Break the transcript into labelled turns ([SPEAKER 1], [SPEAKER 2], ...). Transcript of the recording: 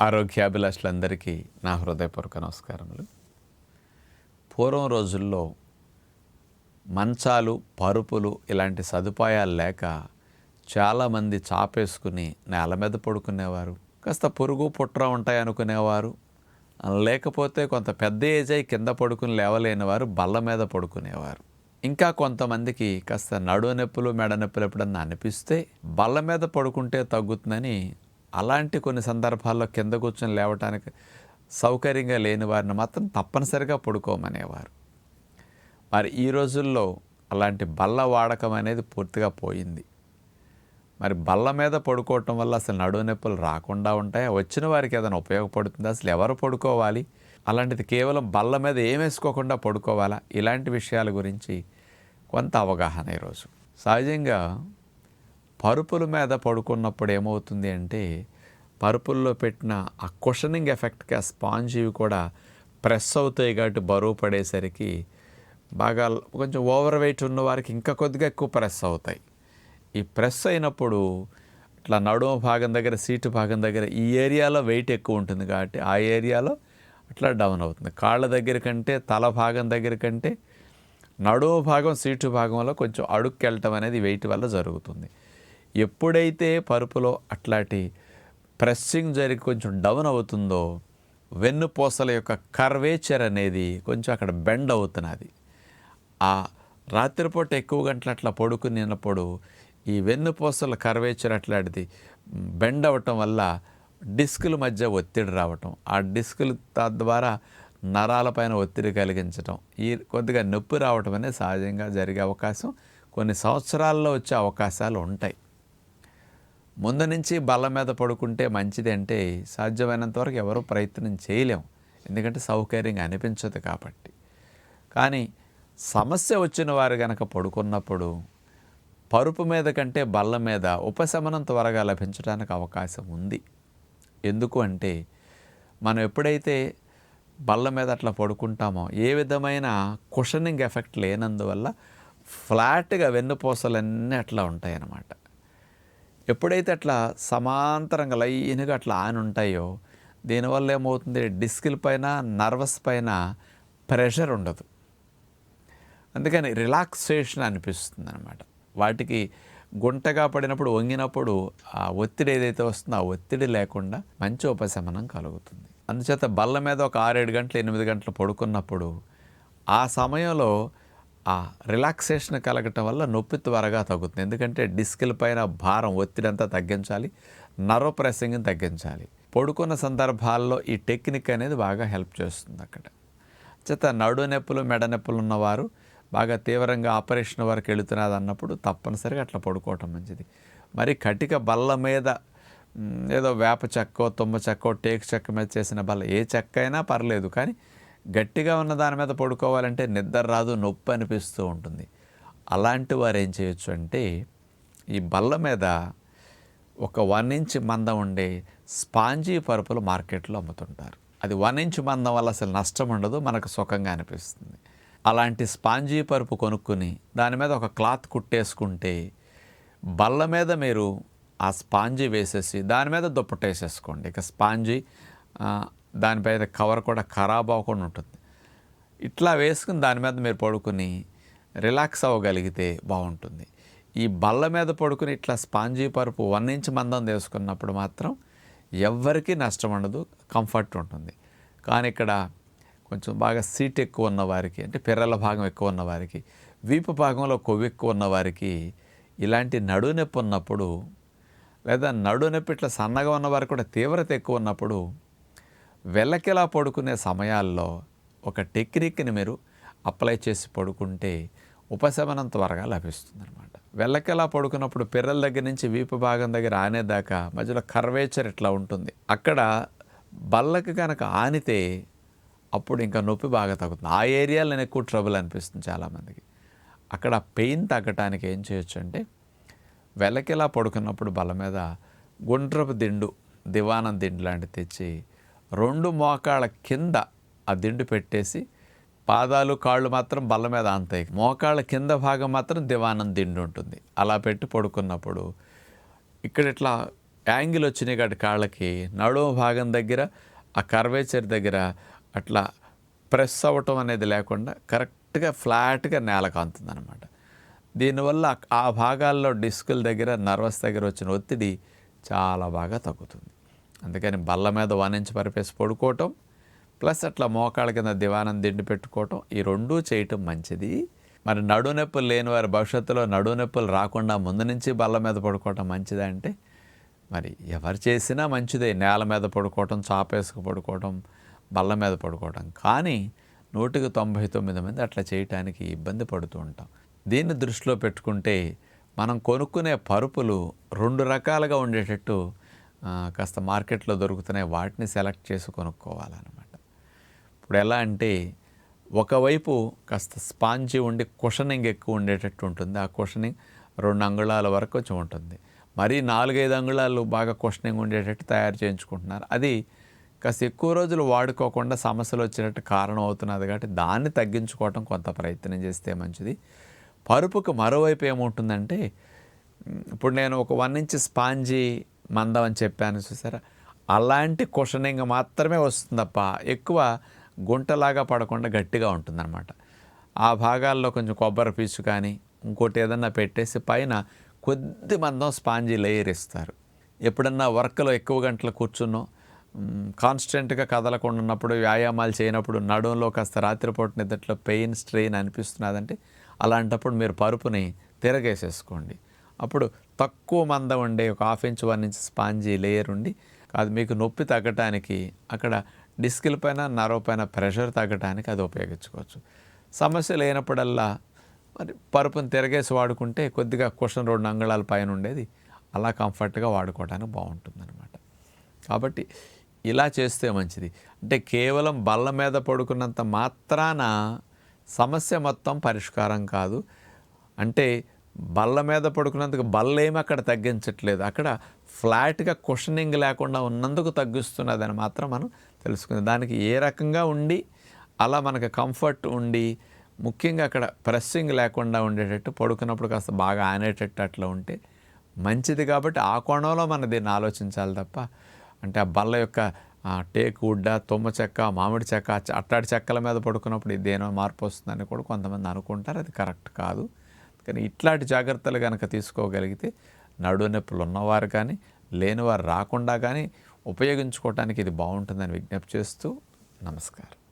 [SPEAKER 1] ఆరోగ్యాభిలాషులందరికీ నా హృదయపూర్వక నమస్కారములు. పూర్వం రోజుల్లో మంచాలు పరుపులు ఇలాంటి సదుపాయాలు లేక చాలామంది చాపేసుకుని నేల మీద పడుకునేవారు. కాస్త పురుగు పుట్ర ఉంటాయి అనుకునేవారు. లేకపోతే కొంత పెద్ద ఏజ్ అయి కింద పడుకుని లేవలేని వారు బల్ల మీద పడుకునేవారు. ఇంకా కొంతమందికి కాస్త నడు నొప్పులు మెడ నొప్పులు ఎప్పుడన్నా అనిపిస్తే బల్ల మీద పడుకుంటే తగ్గుతుందని అలాంటి కొన్ని సందర్భాల్లో కింద కూర్చొని లేవటానికి సౌకర్యంగా లేని వారిని మాత్రం తప్పనిసరిగా పడుకోమనేవారు. మరి ఈ రోజుల్లో అలాంటి బల్ల వాడకం అనేది పూర్తిగా పోయింది. మరి బల్ల మీద పడుకోవటం వల్ల అసలు నడువు నొప్పులు రాకుండా ఉంటాయి? వచ్చిన వారికి ఏదైనా ఉపయోగపడుతుంది? అసలు ఎవరు పడుకోవాలి? అలాంటిది కేవలం బల్ల మీద ఏమేసుకోకుండా పడుకోవాలా? ఇలాంటి విషయాల గురించి కొంత అవగాహన ఈరోజు. సహజంగా పరుపుల మీద పడుకున్నప్పుడు ఏమవుతుంది అంటే పరుపుల్లో పెట్టిన ఆ క్వషనింగ్ ఎఫెక్ట్కి ఆ స్పాంజ్ ఇవి కూడా ప్రెస్ అవుతాయి కాబట్టి బరువు పడేసరికి బాగా కొంచెం ఓవర్ వెయిట్ ఉన్న వారికి ఇంకా కొద్దిగా ఎక్కువ ప్రెస్ అవుతాయి. ఈ ప్రెస్ అయినప్పుడు ఇట్లా నడుమ భాగం దగ్గర సీటు భాగం దగ్గర ఈ ఏరియాలో వెయిట్ ఎక్కువ ఉంటుంది కాబట్టి ఆ ఏరియాలో అట్లా డౌన్ అవుతుంది. కాళ్ళ దగ్గర కంటే తల భాగం దగ్గర కంటే నడుము భాగం సీటు భాగంలో కొంచెం అడుక్కెళ్ళటం అనేది వెయిట్ వల్ల జరుగుతుంది. ఎప్పుడైతే పరుపులో అట్లాంటి ప్రెస్సింగ్ జరిగి కొంచెం డౌన్ అవుతుందో వెన్నుపూసల యొక్క కర్వేచర్ అనేది కొంచెం అక్కడ బెండ్ అవుతున్నది. ఆ రాత్రిపూట ఎక్కువ గంటలు అట్లా పడుకునినప్పుడు ఈ వెన్నుపూసల కర్వేచర్ అట్లాంటిది బెండ్ అవ్వటం వల్ల డిస్కుల మధ్య ఒత్తిడి రావటం ఆ డిస్కుల తద్వారా నరాలపైన ఒత్తిడి కలిగించటం ఈ కొద్దిగా నొప్పి రావటం అనేది సహజంగా జరిగే అవకాశం కొన్ని సంవత్సరాల్లో వచ్చే అవకాశాలు ఉంటాయి. ముందు నుంచి బల్ల మీద పడుకుంటే మంచిది అంటే సాధ్యమైనంత వరకు ఎవరూ ప్రయత్నం చేయలేం ఎందుకంటే సౌకర్యంగా అనిపించదు కాబట్టి. కానీ సమస్య వచ్చిన వారు కనుక పడుకున్నప్పుడు పరుపు మీద కంటే బల్ల మీద ఉపశమనం త్వరగా లభించడానికి అవకాశం ఉంది. ఎందుకు అంటే మనం ఎప్పుడైతే బల్ల మీద అట్లా పడుకుంటామో ఏ విధమైన కుషనింగ్ ఎఫెక్ట్ లేనందువల్ల ఫ్లాట్గా వెన్నుపూసలన్నీ అట్లా ఉంటాయి అన్నమాట ఎప్పుడైతే అట్లా సమాంతరంగా లైన్గా అట్లా ఆని ఉంటాయో దీనివల్ల ఏమవుతుంది? డిస్కుల పైన నర్వస్ పైన ప్రెషర్ ఉండదు. అందుకని రిలాక్సేషన్ అనిపిస్తుంది అనమాట వాటికి గుంటగా పడినప్పుడు వంగినప్పుడు ఆ ఒత్తిడి ఏదైతే వస్తుందో ఆ ఒత్తిడి లేకుండా మంచి ఉపశమనం కలుగుతుంది. అందుచేత బల్ల మీద ఒక ఆరేడు గంటలు ఎనిమిది గంటలు పడుకున్నప్పుడు ఆ సమయంలో ఆ రిలాక్సేషన్ కలగటం వల్ల నొప్పి త్వరగా తగ్గుతుంది. ఎందుకంటే డిస్కుల పైన భారం ఒత్తిడి అంతా తగ్గించాలి నర్వ్ ప్రెసింగ్ని తగ్గించాలి. పడుకున్న సందర్భాల్లో ఈ టెక్నిక్ అనేది బాగా హెల్ప్ చేస్తుంది అక్కడ. చేత నడు నొప్పులు మెడ నొప్పులు ఉన్నవారు బాగా తీవ్రంగా ఆపరేషన్ వరకు వెళుతున్నది అన్నప్పుడు తప్పనిసరిగా అట్లా పడుకోవటం మంచిది. మరి కటిక బల్ల మీద ఏదో వేప చెక్కో తుమ్మ చెక్కో టేకు చెక్క మీద చేసిన బల్ల ఏ చెక్క అయినా పర్లేదు. కానీ గట్టిగా ఉన్న దాని మీద పడుకోవాలంటే నిద్ర రాదు నొప్పి అనిపిస్తూ ఉంటుంది. అలాంటి వారు ఏం చేయొచ్చు అంటే ఈ బల్ల మీద ఒక వన్ ఇంచ్ మందం ఉండే స్పాంజీ పరుపులు మార్కెట్లో అమ్ముతుంటారు. అది వన్ ఇంచ్ మందం వల్ల అసలు నష్టం ఉండదు మనకు సుఖంగా అనిపిస్తుంది. అలాంటి స్పాంజీ పరుపు కొనుక్కుని దాని మీద ఒక క్లాత్ కుట్టేసుకుంటే బల్ల మీద మీరు ఆ స్పాంజీ వేసేసి దాని మీద దుప్పటేసేసుకోండి. ఇక స్పాంజీ దానిపైన కవర్ కూడా ఖరాబ్ అవ్వకుండా ఉంటుంది. ఇట్లా వేసుకుని దాని మీద మీరు పడుకుని రిలాక్స్ అవ్వగలిగితే బాగుంటుంది. ఈ బల్ల మీద పడుకుని ఇట్లా స్పాంజీ పరుపు వన్ ఇంచ్ మందం తీసుకున్నప్పుడు మాత్రం ఎవ్వరికీ నష్టం ఉండదు కంఫర్ట్ ఉంటుంది. కానీ ఇక్కడ కొంచెం బాగా సీట్ ఎక్కువ ఉన్న వారికి అంటే పిర్రల భాగం ఎక్కువ ఉన్న వారికి వీపు భాగంలో కొవ్వు ఎక్కువ ఉన్న వారికి ఇలాంటి నడునొప్పి ఉన్నప్పుడు లేదా నడు నొప్పి ఇట్లా సన్నగా ఉన్న వారికి కూడా తీవ్రత ఎక్కువ ఉన్నప్పుడు వెల్లకిలా పడుకునే సమయాల్లో ఒక టెక్నిక్ని మీరు అప్లై చేసి పడుకుంటే ఉపశమనం త్వరగా లభిస్తుంది అనమాట వెళ్ళకెలా పడుకున్నప్పుడు పిర్రల దగ్గర నుంచి వీపు భాగం దగ్గర ఆనేదాకా మధ్యలో కర్వేచర్ ఇట్లా ఉంటుంది. అక్కడ బల్లకి కనుక ఆనితే అప్పుడు ఇంకా నొప్పి బాగా తగ్గుతుంది. ఆ ఏరియాలో ఎక్కువ ట్రబుల్ అనిపిస్తుంది చాలామందికి. అక్కడ పెయిన్ తగ్గటానికి ఏం చేయొచ్చు అంటే వెలకిలా పడుకున్నప్పుడు బల్ల మీద గుండ్రపు దిండు దివానం దిండు లాంటిది తెచ్చి రెండు మోకాళ్ళ కింద ఆ దిండు పెట్టేసి పాదాలు కాళ్ళు మాత్రం బల్ల మీద అంతాయి మోకాళ్ళ కింద భాగం మాత్రం దివానం దిండు ఉంటుంది. అలా పెట్టి పడుకున్నప్పుడు ఇక్కడ ఇట్లా యాంగిల్ వచ్చినాయి కాబట్టి కాళ్ళకి నడుము భాగం దగ్గర ఆ కర్వేచర్ దగ్గర అట్లా ప్రెస్ అవ్వటం అనేది లేకుండా కరెక్ట్గా ఫ్లాట్గా నేలకు అందుతుంది అనమాట దీనివల్ల ఆ భాగాల్లో డిస్కుల దగ్గర నర్వస్ దగ్గర వచ్చిన ఒత్తిడి చాలా బాగా తగ్గుతుంది. అందుకని బల్ల మీద వన్ ఇంచ్ పరిపేసి పడుకోవటం ప్లస్ అట్లా మోకాళ్ళ కింద దివానం దిండి పెట్టుకోవటం ఈ రెండూ చేయటం మంచిది. మరి నడునొప్పులు లేని వారి భవిష్యత్తులో నడునొప్పులు రాకుండా ముందు నుంచి బల్ల మీద పడుకోవటం మంచిదా అంటే మరి ఎవరు చేసినా మంచిదే. నేల మీద పడుకోవటం చాపేసుకు పడుకోవటం బల్ల మీద పడుకోవటం. కానీ నూటికి తొంభై తొమ్మిది మంది అట్లా చేయటానికి ఇబ్బంది పడుతూ ఉంటాం. దీన్ని దృష్టిలో పెట్టుకుంటే మనం కొనుక్కునే పరుపులు రెండు రకాలుగా ఉండేటట్టు కాస్త మార్కెట్లో దొరుకుతున్నాయి వాటిని సెలెక్ట్ చేసి కొనుక్కోవాలన్నమాట. ఇప్పుడు ఎలా అంటే ఒకవైపు కాస్త స్పాంజీ ఉండి కుషనింగ్ ఎక్కువ ఉండేటట్టు ఉంటుంది. ఆ కుషనింగ్ రెండు అంగుళాల వరకు వచ్చి ఉంటుంది. మరీ నాలుగైదు అంగుళాలు బాగా కుషనింగ్ ఉండేటట్టు తయారు చేయించుకుంటున్నారు. అది కాస్త ఎక్కువ రోజులు వాడుకోకుండా సమస్యలు వచ్చినట్టు కారణం అవుతున్నది కాబట్టి దాన్ని తగ్గించుకోవటం కొంత ప్రయత్నం చేస్తే మంచిది. పరుపుకు మరోవైపు ఏముంటుందంటే ఇప్పుడు నేను ఒక వన్ ఇంచ్ స్పాంజీ మందం అని చెప్పాను చూసారా? అలాంటి కుషనింగ్ మాత్రమే వస్తుంది తప్ప ఎక్కువ గుంటలాగా పడకుండా గట్టిగా ఉంటుందన్నమాట. ఆ భాగాల్లో కొంచెం కొబ్బరి పీచు కానీ ఇంకోటి ఏదన్నా పెట్టేసి పైన కొద్ది మందం స్పాంజీ లేయర్ ఇస్తారు. ఎప్పుడన్నా వర్క్లో ఎక్కువ గంటలు కూర్చున్నో కాన్స్టెంట్గా కదలకుండా ఉన్నప్పుడు వ్యాయామాలు చేయనప్పుడు నడుంలో కాస్త రాత్రిపూట నిద్రలో పెయిన్ స్ట్రెయిన్ అనిపిస్తున్నదంటే అలాంటప్పుడు మీరు పరుపుని తిరగేసేసుకోండి. అప్పుడు తక్కువ మందం ఉండే ఒక half inch one inch spongy layer ఉండి అది మీకు నొప్పి తగ్గటానికి అక్కడ డిస్కిల పైన నరవ పైన ప్రెషర్ తగ్గటానికి అది ఉపయోగించుకోవచ్చు. సమస్య లేనప్పుడల్లా మరి పరుపుని తిరగేసి వాడుకుంటే కొద్దిగా క్వశ్చన్ రెండు అంగుళాల పైన ఉండేది అలా కంఫర్ట్గా వాడుకోవడానికి బాగుంటుందన్నమాట. కాబట్టి ఇలా చేస్తే మంచిది. అంటే కేవలం బల్ల మీద పడుకున్నంత మాత్రాన సమస్య మొత్తం పరిష్కారం కాదు. అంటే బల్ల మీద పడుకున్నందుకు బల్ల ఏమి అక్కడ తగ్గించట్లేదు. అక్కడ ఫ్లాట్గా క్వశ్చనింగ్ లేకుండా ఉన్నందుకు తగ్గిస్తున్నదని మాత్రం మనం తెలుసుకుంది. దానికి ఏ రకంగా ఉండి అలా మనకు కంఫర్ట్ ఉండి ముఖ్యంగా అక్కడ ప్రెస్సింగ్ లేకుండా ఉండేటట్టు పడుకున్నప్పుడు కాస్త బాగా ఆనేటట్టు అట్లా ఉంటే మంచిది కాబట్టి ఆ కోణంలో మనం దీన్ని ఆలోచించాలి తప్ప అంటే ఆ బల్ల యొక్క ఆ, టేక్ తుమ్మ చెక్క మామిడి చెక్క అట్టాడి చెక్కల మీద పడుకున్నప్పుడు ఇదేనో మార్పు వస్తుందని కూడా కొంతమంది అనుకుంటారు. అది కరెక్ట్ కాదు. కానీ ఇట్లాంటి జాగ్రత్తలు కనుక తీసుకోగలిగితే నడు నొప్పులు ఉన్నవారు కానీ లేనివారు రాకుండా కానీ ఉపయోగించుకోవటానికి ఇది బాగుంటుందని విజ్ఞప్తి చేస్తూ నమస్కారం.